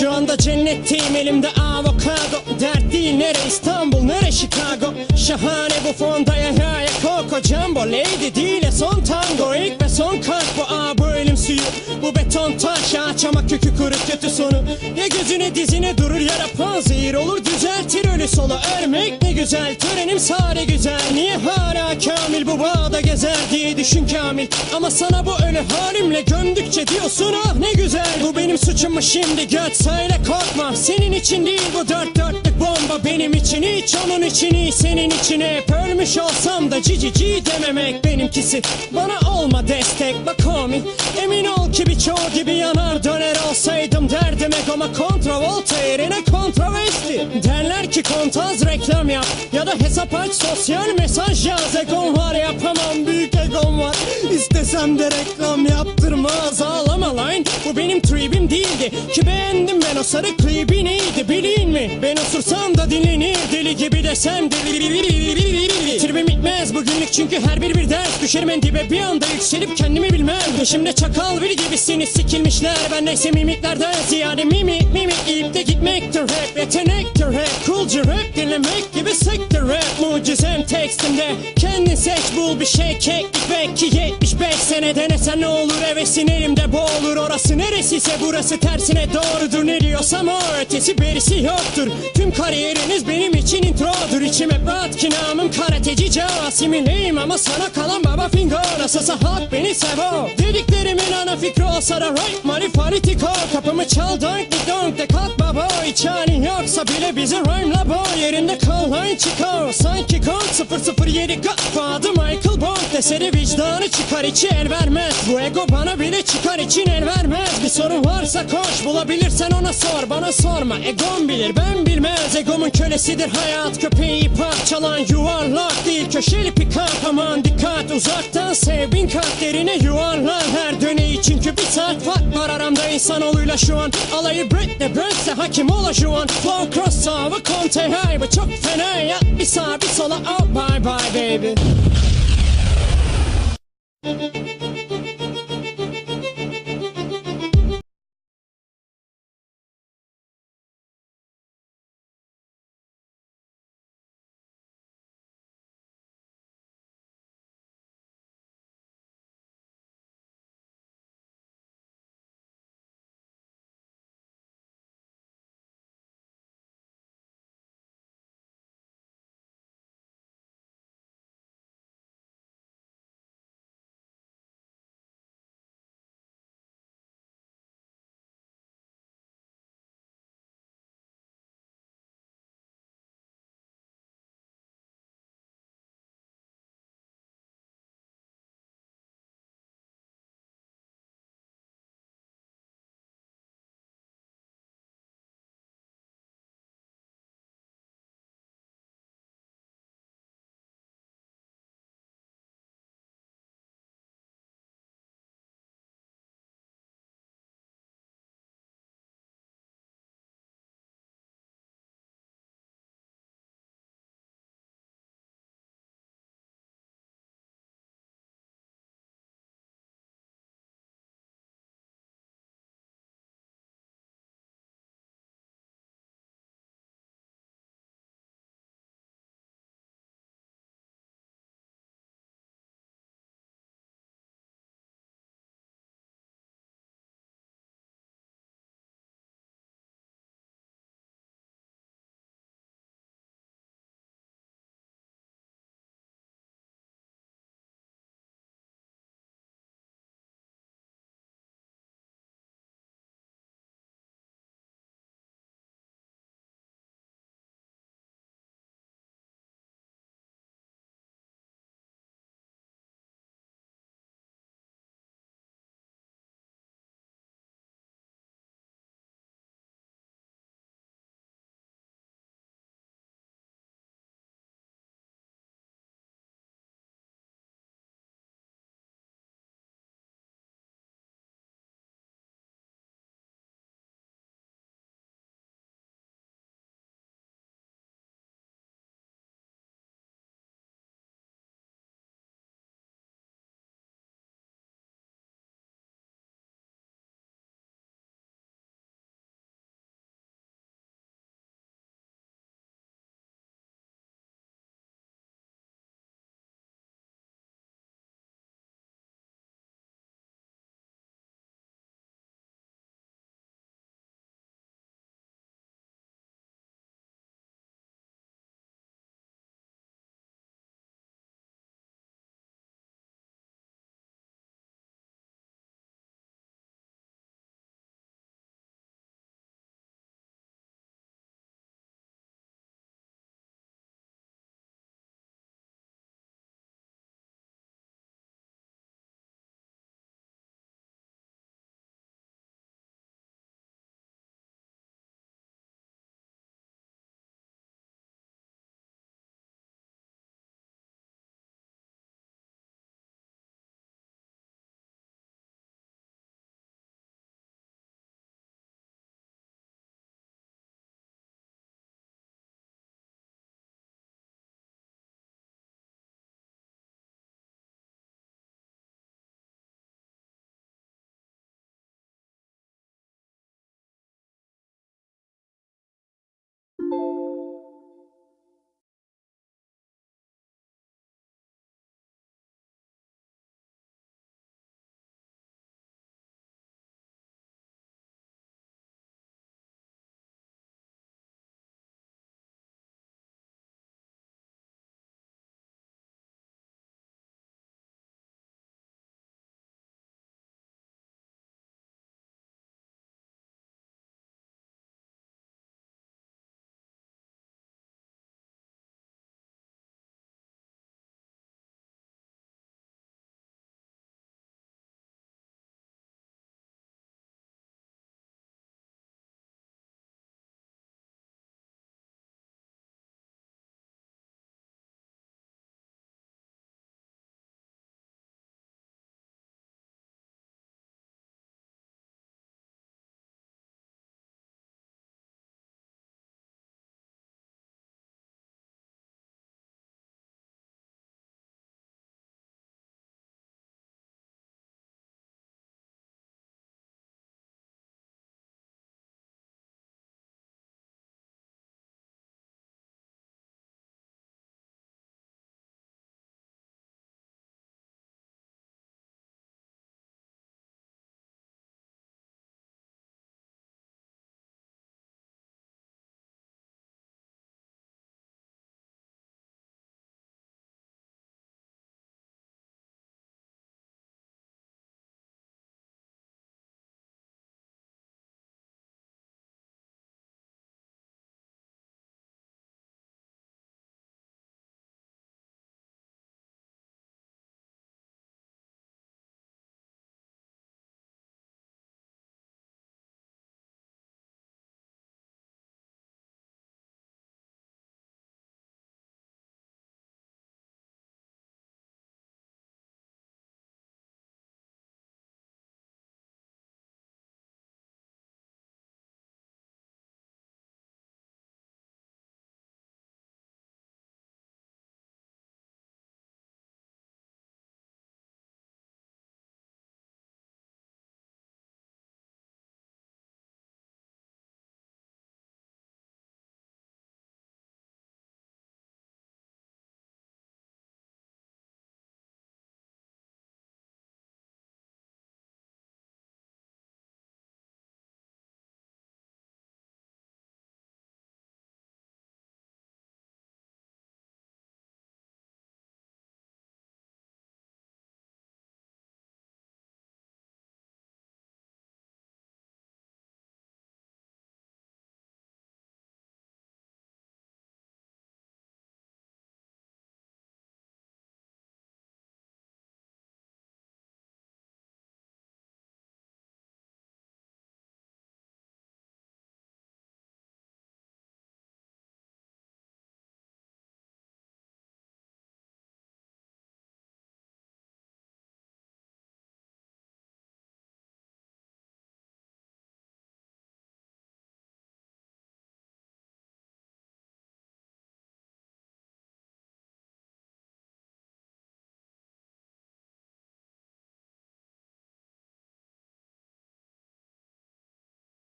Şu anda cennetteyim elimde avokado. Dert değil nere? İstanbul nere? Chicago. Şahane bu fonda ya ya Coco Jumbo Lady değil ya son tango. İlk ve son kalp bu aa bu ölüm suyu. Bu beton taş ağaç kökü kırık kötü sonu. Ya gözüne dizine durur ya da panzehir olur Düzeltir ölü solu. Örmek ne güzel Törenim sare güzel. Niye hala kamil bu bağda gezer diye düşün kamil? Ama sana bu ölü halimle gömdükçe diyorsun ah ne güzel Bu benim suçum mu şimdi göt söyle korkma Senin için değil bu dört dörtlük bomba benim için. Hiç onun için iyi senin için hep Ölmüş olsam da cici ci dememek benimkisi. Bana olma destek bak homie. Emin ol ki birçoğu gibi yanar döner olsaydım derdim egoma. Kontravolta yerine kontravesti Derler ki kontaz reklam yap ya da hesap aç sosyal mesaj yaz. Egom var yapamam büyük egom var İstesem de reklam yaptırmaz ağlama line Bu benim tribim değildi. Ki beğendim ben o sarı klibi neydi bilin mi? Ben osursam da dinlenir deli gibi desem deli Tribim bitmez bugünlük çünkü her bir bir ders Düşerim en dibe. Bir anda yükselip kendimi bilmem. Peşimde çakal biri gibisiniz sikilmişler. Ben neyse mimiklerden ziyade mimik mimik yiyip de gitmektir rap Yetenektir. Rap coolcu rap dinlemek gibi sektir. Rap Mucizem tekstimde. Kendin seç bul bir şey. Keklik belki 75 sene denesen ne olur? Hevesin elimde boğulur Orası neresiyse burası tersine doğrudur. Ne diyorsam o ötesi berisi yoktur. Tüm kariyeriniz benim için introdur. İçim hep rahat ki namım karateci Asimileyim ama sana kalan baba finger Nasılsa halk beni sevo Dediklerimin ana fikri olsa da right Marifalitiko Kapımı çal donk di donk de kalk baba. Hiç halin yoksa bile bizi rhyme'la bo Yerinde kal line çıkar Sanki kont 007 Godfather Michael Deseri vicdanı çıkar içi el vermez. Bu ego bana bile çıkar için el vermez. Bir sorun varsa koş bulabilirsen ona sor. Bana sorma egom bilir ben bilmez. Egomun kölesidir hayat köpeği parçalan Yuvarlak değil. Köşeli pikap Aman dikkat. Uzaktan sev bin kat derine yuvarlan. Her döneyi çünkü bir saat fark var aramda insanoğluyla şu an. Alayı Britney Brent'se hakim ola şu an. Flow cross sağ Conte high Bu çok fena ya bir sağa bir sola. Oh bye bye baby Müzik